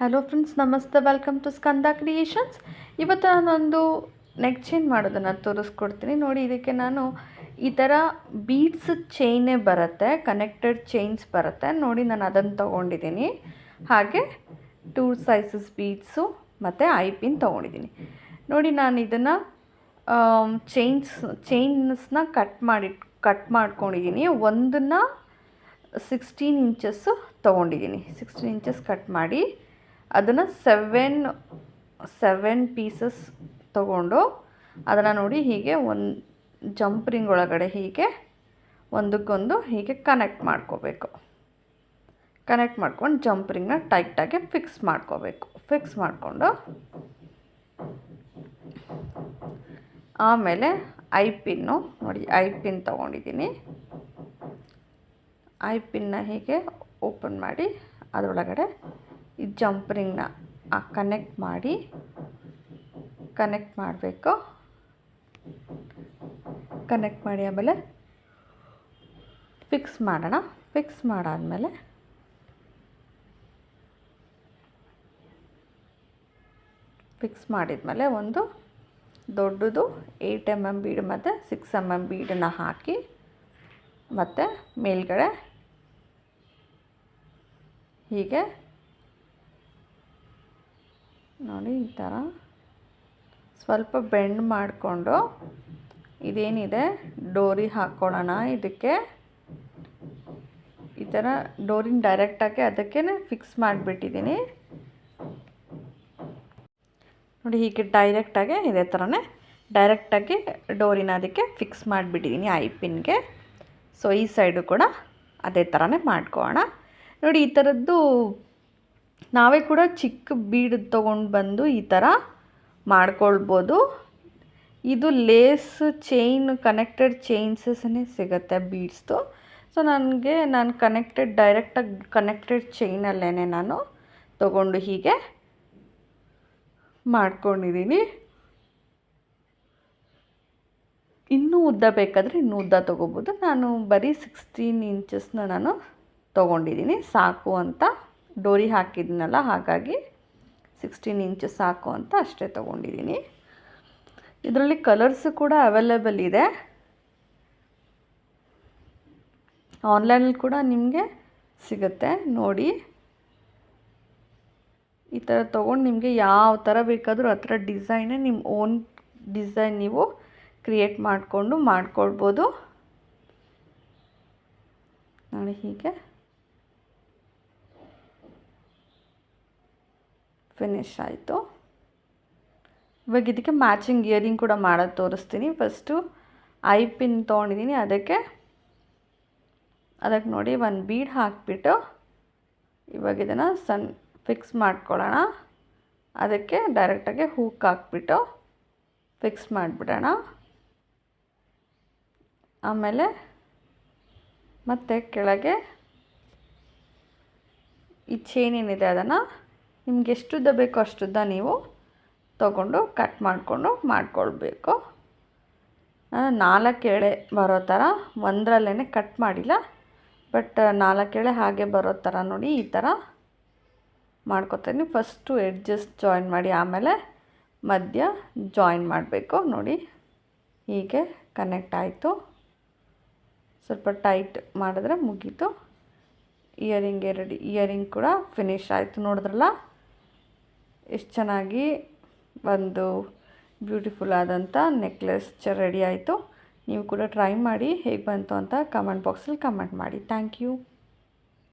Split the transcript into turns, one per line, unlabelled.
Hello friends ನಮಸ್ತೆ welcome to Skanda creations ಇವತ್ತು ನಾನೊಂದು ನೆಕ್ ಚೈನ್ ಮಾಡೋದನ್ನು ತೋರಿಸ್ಕೊಡ್ತೀನಿ. ನೋಡಿ, ಇದಕ್ಕೆ ನಾನು ಈ ಥರ ಬೀಡ್ಸ್ ಚೈನೇ ಬರುತ್ತೆ ಕನೆಕ್ಟೆಡ್ ಚೈನ್ಸ್ ಬರುತ್ತೆ. ನೋಡಿ, ನಾನು ಅದನ್ನು ತೊಗೊಂಡಿದ್ದೀನಿ. ಹಾಗೆ ಟೂ ಸೈಸಸ್ ಬೀಡ್ಸು ಮತ್ತು ಐ ಪಿನ್ ತೊಗೊಂಡಿದ್ದೀನಿ. ನೋಡಿ, ನಾನು ಇದನ್ನು ಚೈನ್ಸ್ ಚೈನ್ಸ್ನ ಕಟ್ ಮಾಡಿ ಕಟ್ ಮಾಡ್ಕೊಂಡಿದ್ದೀನಿ. ಒಂದನ್ನು ಸಿಕ್ಸ್ಟೀನ್ ಇಂಚಸ್ಸು ತೊಗೊಂಡಿದ್ದೀನಿ. ಸಿಕ್ಸ್ಟೀನ್ ಇಂಚಸ್ ಕಟ್ ಮಾಡಿ. ಅದನ್ನು ಸೆವೆನ್ ಸೆವೆನ್ ಪೀಸಸ್ ತಗೊಂಡು ಅದನ್ನು ನೋಡಿ ಹೀಗೆ ಒಂದು ಜಂಪ್ ರಿಂಗ್ ಒಳಗಡೆ ಹೀಗೆ ಒಂದಕ್ಕೊಂದು ಹೀಗೆ ಕನೆಕ್ಟ್ ಮಾಡ್ಕೋಬೇಕು. ಕನೆಕ್ಟ್ ಮಾಡ್ಕೊಂಡು ಜಂಪ್ ರಿಂಗ್ನ ಟೈಟಾಗಿ ಫಿಕ್ಸ್ ಮಾಡ್ಕೋಬೇಕು. ಫಿಕ್ಸ್ ಮಾಡಿಕೊಂಡು ಆಮೇಲೆ ಐ ಪಿನ್ನು ನೋಡಿ ಐ ಪಿನ್ ತೊಗೊಂಡಿದ್ದೀನಿ ಐ ಪಿನ್ನ ಹೀಗೆ ಓಪನ್ ಮಾಡಿ ಅದರೊಳಗಡೆ ಈ ಜಂಪ್ ರಿಂಗ್ನ ಕನೆಕ್ಟ್ ಮಾಡಿ ಕನೆಕ್ಟ್ ಮಾಡಬೇಕು. ಕನೆಕ್ಟ್ ಮಾಡಿ ಆಮೇಲೆ ಫಿಕ್ಸ್ ಮಾಡೋಣ. ಫಿಕ್ಸ್ ಮಾಡಾದಮೇಲೆ ಫಿಕ್ಸ್ ಮಾಡಿದ್ಮೇಲೆ ಒಂದು ದೊಡ್ಡದು ಏಯ್ಟ್ ಎಂ ಎಂ ಬೀಡ್ ಮತ್ತು ಸಿಕ್ಸ್ ಎಂ ಎಂ ಬೀಡನ್ನ ಹಾಕಿ ಮತ್ತು ಮೇಲ್ಗಡೆ ಹೀಗೆ ನೋಡಿ, ಈ ಥರ. ಸ್ವಲ್ಪ ಬೆಂಡ್ ಮಾಡಿಕೊಂಡು ಇದೇನಿದೆ? ಡೋರಿ ಹಾಕ್ಕೊಳ್ಳೋಣ ಇದಕ್ಕೆ. ಈ ಥರ ಡೋರಿನ ಡೈರೆಕ್ಟಾಗಿ ಅದಕ್ಕೆ ಫಿಕ್ಸ್ ಮಾಡಿಬಿಟ್ಟಿದ್ದೀನಿ. ನೋಡಿ, ಹೀಗೆ ಡೈರೆಕ್ಟಾಗಿ ಇದೇ ಥರನೇ ಡೈರೆಕ್ಟಾಗಿ ಡೋರಿನ ಅದಕ್ಕೆ ಫಿಕ್ಸ್ ಮಾಡಿಬಿಟ್ಟಿದ್ದೀನಿ ಐ ಪಿನ್ಗೆ. ಸೊ ಈ ಸೈಡು ಕೂಡ ಅದೇ ಥರನೇ ಮಾಡ್ಕೊಳ್ಳೋಣ. ನೋಡಿ, ಈ ಥರದ್ದು ನಾವೇ ಕೂಡ ಚಿಕ್ಕ ಬೀಡ್ ತೊಗೊಂಡು ಬಂದು ಈ ಥರ ಮಾಡ್ಕೊಳ್ಬೋದು. ಇದು ಲೇಸ್ ಚೈನ್ ಕನೆಕ್ಟೆಡ್ ಚೈನ್ಸಸ್ನೇ ಸಿಗುತ್ತೆ ಬೀಡ್ಸ್ದು. ಸೊ ನನಗೆ ನಾನು ಕನೆಕ್ಟೆಡ್ ಡೈರೆಕ್ಟಾಗಿ ಕನೆಕ್ಟೆಡ್ ಚೈನಲ್ಲೇ ನಾನು ತಗೊಂಡು ಹೀಗೆ ಮಾಡ್ಕೊಂಡಿದ್ದೀನಿ ಇನ್ನೂ ಉದ್ದ ಬೇಕಾದರೆ ಇನ್ನೂ ಉದ್ದ ತೊಗೋಬೋದು. ನಾನು ಬರೀ ಸಿಕ್ಸ್ಟೀನ್ ಇಂಚಸ್ನ ನಾನು ತೊಗೊಂಡಿದ್ದೀನಿ ಸಾಕು ಅಂತ. ಡೋರಿ ಹಾಕಿದ್ನಲ್ಲ, ಹಾಗಾಗಿ ಸಿಕ್ಸ್ಟೀನ್ ಇಂಚು ಸಾಕು ಅಂತ ಅಷ್ಟೇ ತೊಗೊಂಡಿದ್ದೀನಿ ಇದರಲ್ಲಿ ಕಲರ್ಸು ಕೂಡ ಅವೈಲೇಬಲ್ ಇದೆ. ಆನ್ಲೈನಲ್ಲಿ ಕೂಡ ನಿಮಗೆ ಸಿಗುತ್ತೆ, ನೋಡಿ. ಈ ಥರ ತೊಗೊಂಡು ನಿಮಗೆ ಯಾವ ಥರ ಬೇಕಾದರೂ ಆ ಥರ ಡಿಸೈನೇ ನಿಮ್ಮ ಓನ್ ಡಿಸೈನ್ ನೀವು ಕ್ರಿಯೇಟ್ ಮಾಡಿಕೊಂಡು ಮಾಡ್ಕೊಳ್ಬೋದು. ನೋಡಿ ಹೀಗೆ. ಫಿನಿಶ್ ಆಯಿತು. ಇವಾಗ ಇದಕ್ಕೆ ಮ್ಯಾಚಿಂಗ್ ಇಯರಿಂಗ್ ಕೂಡ ಮಾಡೋದು ತೋರಿಸ್ತೀನಿ. ಫಸ್ಟು ಐ ಪಿನ್ ತೊಗೊಂಡಿದ್ದೀನಿ ಅದಕ್ಕೆ ಅದಕ್ಕೆ ನೋಡಿ ಒಂದು ಬೀಡ್ ಹಾಕಿಬಿಟ್ಟು ಇವಾಗ ಇದನ್ನು ಸನ್ ಫಿಕ್ಸ್ ಮಾಡ್ಕೊಳ್ಳೋಣ. ಅದಕ್ಕೆ ಡೈರೆಕ್ಟಾಗಿ ಹೂಕ್ ಹಾಕ್ಬಿಟ್ಟು ಫಿಕ್ಸ್ ಮಾಡಿಬಿಡೋಣ. ಆಮೇಲೆ ಮತ್ತೆ ಕೆಳಗೆ ಈ ಚೈನ್ ಏನಿದೆ ಅದನ್ನು ನಿಮ್ಗೆ ಎಷ್ಟುದ್ದ ಬೇಕೋ ಅಷ್ಟುದ್ದ ನೀವು ತಗೊಂಡು ಕಟ್ ಮಾಡಿಕೊಂಡು ಮಾಡ್ಕೊಳ್ಬೇಕು. ನಾಲ್ಕು ಎಳೆ ಬರೋ ಥರ ಒಂದರಲ್ಲೇ ಕಟ್ ಮಾಡಿಲ್ಲ. ಬಟ್ ನಾಲ್ಕು ಎಳೆ ಹಾಗೆ ಬರೋ ಥರ ನೋಡಿ ಈ ಥರ ಮಾಡ್ಕೊತೀನಿ. ಫಸ್ಟು ಎಡ್ಜಸ್ ಜಾಯಿನ್ ಮಾಡಿ ಆಮೇಲೆ ಮಧ್ಯ ಜಾಯಿನ್ ಮಾಡಬೇಕು ನೋಡಿ. ಹೀಗೆ ಕನೆಕ್ಟ್ ಆಯಿತು. ಸ್ವಲ್ಪ ಟೈಟ್ ಮಾಡಿದ್ರೆ ಮುಗೀತು. ಇಯರಿಂಗ್ ಎರಡು ಇಯರಿಂಗ್ ಕೂಡ ಫಿನಿಶ್ ಆಯಿತು ನೋಡಿದ್ರಲ್ಲ? ಎಷ್ಟು ಚೆನ್ನಾಗಿ ಒಂದು ಬ್ಯೂಟಿಫುಲ್ ಆದಂಥ ನೆಕ್ಲೆಸ್ ಚ ರೆಡಿ ಆಯಿತು. ನೀವು ಕೂಡ ಟ್ರೈ ಮಾಡಿ ಹೇಗೆ ಬಂತು ಅಂತ ಕಮೆಂಟ್ ಬಾಕ್ಸಲ್ಲಿ ಕಮೆಂಟ್ ಮಾಡಿ. Thank you.